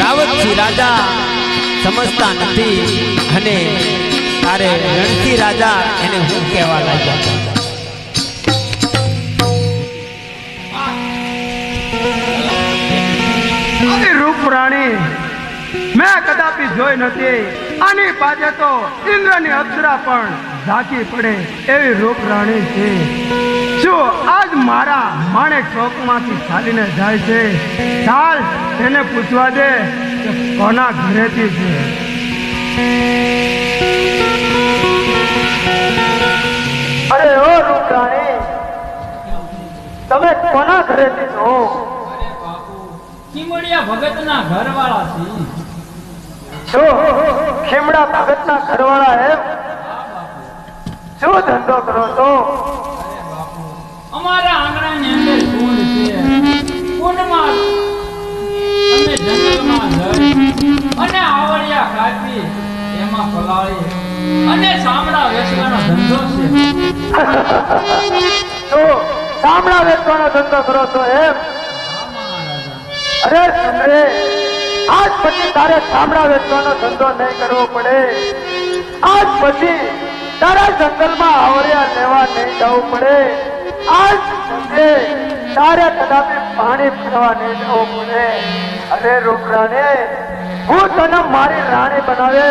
રાવતસિંહ રાજા સમજતા નથી અને તારે રણસિંહ રાજા એને હું કહેવા લાગ્યા? મેં કદાપી જોઈ નથી. આની પાછે તો ઇન્દ્રની અપ્સરા પણ ઝાંકી પડે એવી રૂપ રાણી છે. શું આજ મારા માણેક ચોકમાંથી ચાલીને જાય છે ચાલ તેને પૂછવા દે કે કોના ઘરેથી છે. અરે ઓ રૂપાણી તમે કોના ઘરેથી છો? ચીમડિયા ભગતના ઘરવાળા છે. છો ખીમડા ભગતના ઘરવાળા એમ? શું ધંધો કરો છો? અમારા આંગણાની અંદર કુંડ છે? કુંડમાં અમે જંગલમાં જઈ અને આવળિયા કાપી એમાં પલાળી. અને સામડા વેચવાનો ધંધો છે. તો સામડા વેચવાનો ધંધો કરો છો એમ? અરે સમરે આજ પછી તારે સામડા વેચવાનો ધંધો નહીં કરવો પડે. આજ પછી તારા જંગલમાં આવરિયા લેવા નહીં જવું પડે. આજ સુંદરે તારે કદાપી પાણી પીવા નહીં જવું પડે. અરે રૂપરાને, હું તને મારી રાણી બનાવે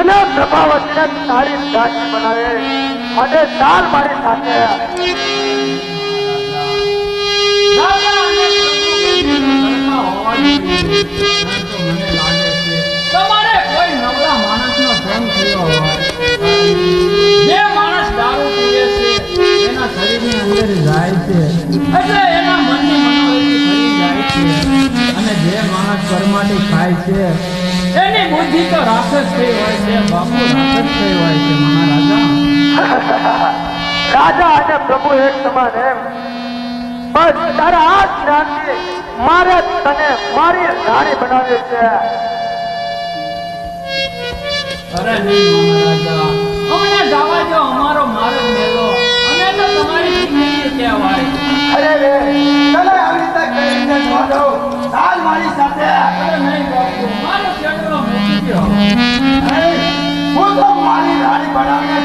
અને પ્રભાવતીને તારી રાણી બનાવે અને ચાલ મારી સાથે. છે એટલે એના મનની મનોવૃત્તિ ફરી જાય છે અને જે માણસ પરમાટી ખાય છે એની બુદ્ધિ તો રાક્ષસ થઈ હોય છે બાપુ રાક્ષસ થઈ હોય છે મહારાજા રાજા. અને પ્રભુ એક સમાન એમ. બસ તારા આ જ્ઞાનથી મારે તને મારી રાણી બનાવી છે. અરે નહીં મહારાજા અમને જવા દો અમારો માર્ગ અમે તો તમારી કહેવાય. અરે મારી રાણી બનાવીને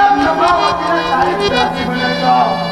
અને પ્રભાવતીને તારી બનાવી દઉં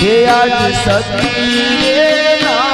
હે આજ સતી રે નાની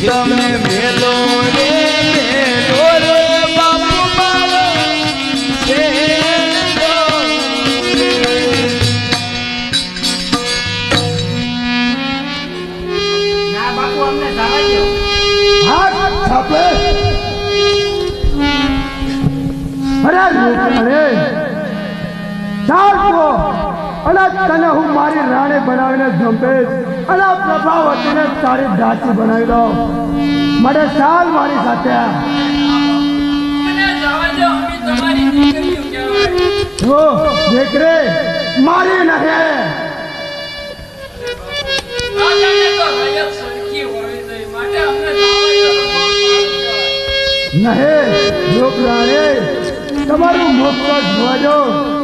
એ તમને મેલો રે મેલો રે બાપુ મારો. ના બાપુ અમને દો હાથ છાપે અરે અરે. ચાલ અને તને હું મારી રાણી બનાવીને જંપેશ અને પ્રભાવતીને તારી દાસી બનાવી દઉં. મને સાલ મારી સાથે. દો જો મારી નહે. દો. નહીં જો પ્રાણી તમારું તો જોવા જો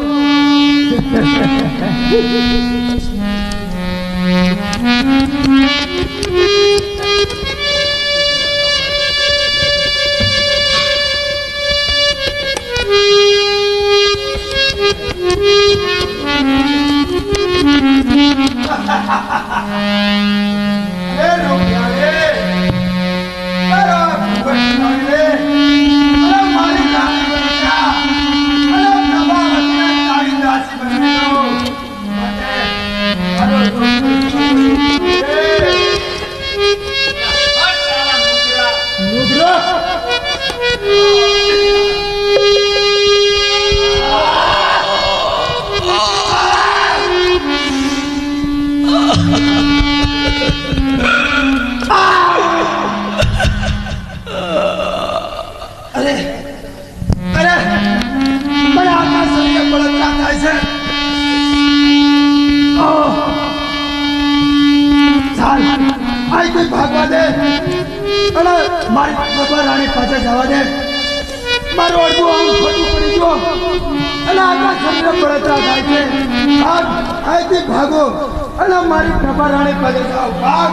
Thank you. ભાગવા દે. અને મારી બાબા રાણી પાસે જવા દે. મારું અડધું આવું ખોટું પડી ગયો અને આકાશ સર્ગે બળતરા થાય છે. ભાગ અહીંથી ભાગો અને મારી બાબા રાણી પાસે જાઓ. ભાગ.